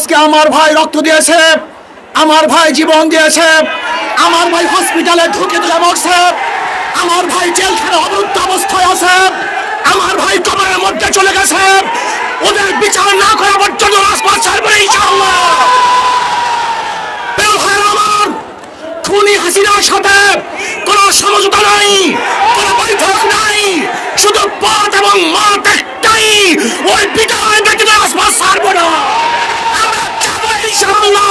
আজকে আমার ভাই রক্ত দিয়েছে, আমার ভাই জীবন দিয়েছে, আমার ভাই হসপিটালে ঢুকে দিলে মরছে, আমার ভাই জেলখানে অবরুদ্ধ অবস্থায় আছে, আমার ভাই কবরের মধ্যে চলে গেছে, ওদের বিচার না করা পর্যন্ত রাজপথ ছাড়বে ইনশাআল্লাহ। খুনি হাসিনার সাথে কোনো সমঝোতা নাই, কোনো বৈঠক নাই, শুধু পথ এবং মত একটাই, ওই বিদায় দেখে রাজপথ ছাড়বো না।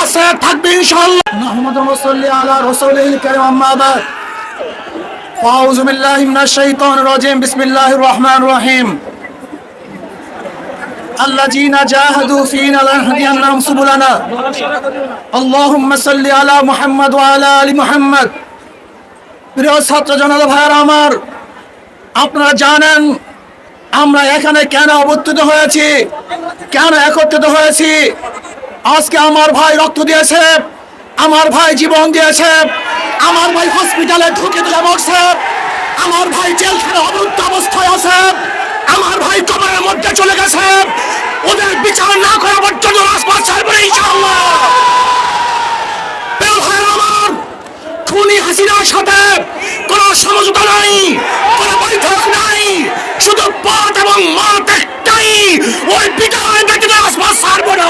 আছে থাকবে ইনশাআল্লাহ মোহাম্মদ রসুল্লি আলা রসুলিল কারীম আম্মা বাদ أعوذ بالله من الشيطان الرجيم بسم الله الرحمن الرحيم الذين جاهدوا فينا لنهدينهم سبلنا اللهم صل على محمد وعلى ال محمد প্রিয় ছাত্র জনতা ভাইয়েরা আমার আপনারা জানেন আমরা এখানে কেন অবস্থিত হয়েছি কেন একত্রিত হয়েছি আজকে আমার ভাই রক্ত দিয়েছে, আমার ভাই জীবন দিয়েছে, আমার ভাই হসপিটালে ঢুকে দিলে মরছে, আমার ভাই জেলখানে অবরুদ্ধ অবস্থায় আছে, আমার ভাই কবরের মধ্যে চলে গেছে, ওদের বিচার না করা পর্যন্ত রাজপথ ছাড়বে আমার, খুনি হাসিনার সাথে কোনো সমঝোতা নাই, কোনো বৈঠক নাই, শুধু পথ এবং মত একটাই, ওই বিদায় দেখে রাজপথ ছাড়বো না।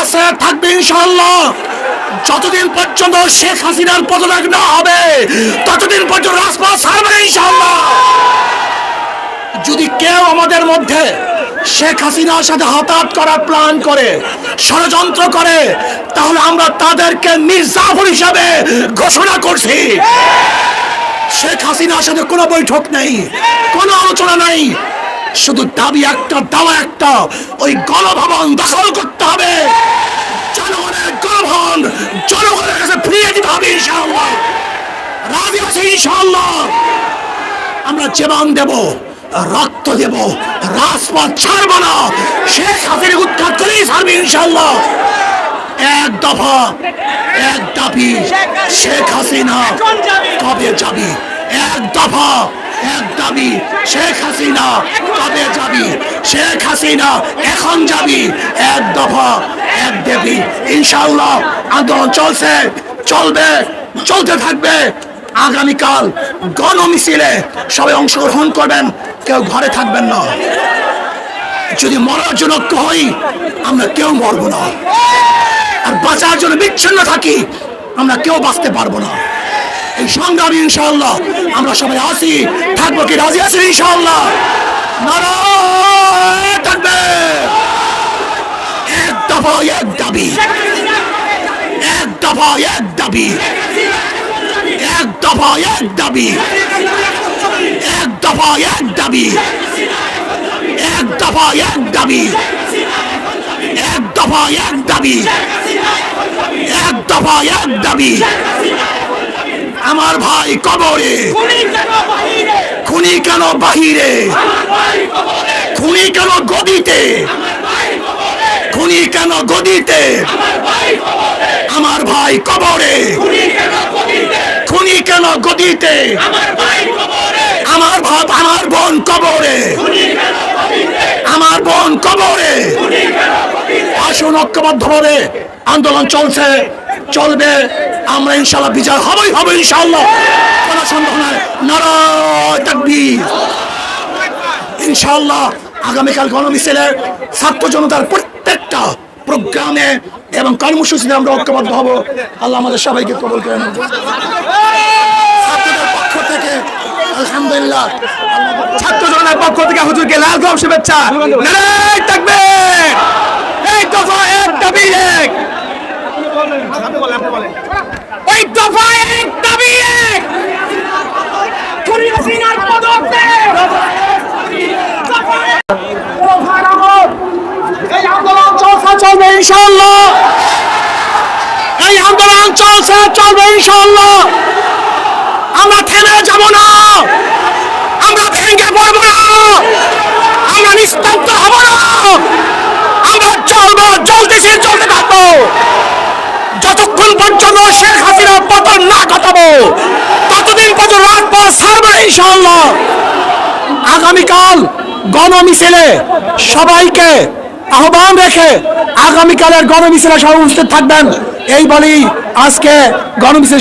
আছে, থাকবে ইনশাআল্লাহ। যতদিন পর্যন্ত শেখ হাসিনার পদত্যাগ না হবে, ততদিন পর্যন্ত রাজপথ ছাড়বে ইনশাআল্লাহ। যদি কেউ আমাদের মধ্যে শেখ হাসিনার সাথে হাতাহাত করার প্ল্যান করে, ষড়যন্ত্র করে, তাহলে আমরা তাদেরকে মির্জাফর হিসাবে ঘোষণা করছি। শেখ হাসিনার সাথে কোনো বৈঠক নেই, কোনো আলোচনা নেই। শুধু দাবি একটা, দাওয়া একটা। ওই গণভবন দখল করতে হবে। জনগণের গণভবন, জনগণের কাছে ফিরিয়ে দিতে হবে আমরা জীবন দেব, রক্ত দেব, রাজপথ ছাড়বো না। শেখ হাসিনা উৎখাত করেই ছাড়বে ইনশাআল্লাহ। এক দফা, এক দাবি, শেখ হাসিনা কবে যাবি? এক দফা। এক দাবি শেখ হাসিনা কবে যাবি? শেখ হাসিনা এখন যাবি? এক দফা, এক দেবী। ইনশাআল্লাহ আন্দোলন চলছে, চলবে, চলতে থাকবে। আগামীকাল গণ মিছিলে সবাই অংশগ্রহণ করবেন, কেউ ঘরে থাকবেন না। যদি মরার জন্য হই, আমরা কেউ মরবো না। আর বাঁচার জন্য বিচ্ছিন্ন থাকি, আমরা কেউ বাঁচতে পারব না। সংগ্রামী ইনশাআল্লাহ। আমরা সবাই আসি থাকব কি রাজি আছি ইনশাআল্লাহ? নারায়ণ থাকবে। এক দফা এক দাবি। এক দফা এক দাবি। এক দফা এক দাবি। এক দফা এক দাবি। এক দফা এক দাবি। এক দফা এক দাবি। এক দফা এক দাবি। আমার ভাই কবরে। খুনি কেন বাহিরে? খুনি কেন গদিতে? খুনি কেন গদিতে? আমার ভাই কবরে। খুনি কেন গদিতে? আমার ভাব আমার বোন কবরে। আমার বোন কবরে। আসুন ঐক্যবদ্ধভাবে আন্দোলন চলছে, চলবে। আমরা ইনশাল্লাহ বিজয় হবেই হবে ইনশাল্লাহ কোনো সন্দেহ নাই। নারায় তাকবীর। ইনশাল্লাহ আগামীকাল গণমিছিলে ছাত্র জনতার প্রত্যেকটা প্রোগ্রামে এবং কর্মসূচিতে আমরা ঐক্যবদ্ধ হব। আল্লাহ আমাদের সবাইকে কবল করে নেন। ছাত্রদের পক্ষ থেকে আলহামদুলিল্লাহ। ছাত্র জনতার পক্ষ থেকে হুজুরকে লাল গোলাপ শুভেচ্ছা। তাকবীর এই দফা এক দাবি এক ওই দফা পদত্যাগ এই আন্দোলন চলছে, চলবে এই ইনশাআল্লাহ। আমরা থেমে যাব না। আমরা ভেঙে পড়ব না। আমরা নিস্তব্ধ হব না। আমরা চলবো চলতেছি চলতে থাকব। যতক্ষণ পর্যন্ত শেখ হাসিনার পতন না ঘটাবো, ততদিন পর্যন্ত রাজপথ ছাড়বো না ইনশাআল্লাহ। আগামীকাল গণমিছিলে সবাইকে আহ্বান রেখে আগামীকালের গণমিছিলে সবাই উপস্থিত থাকবেন। এই বলেই আজকে গণমিছিল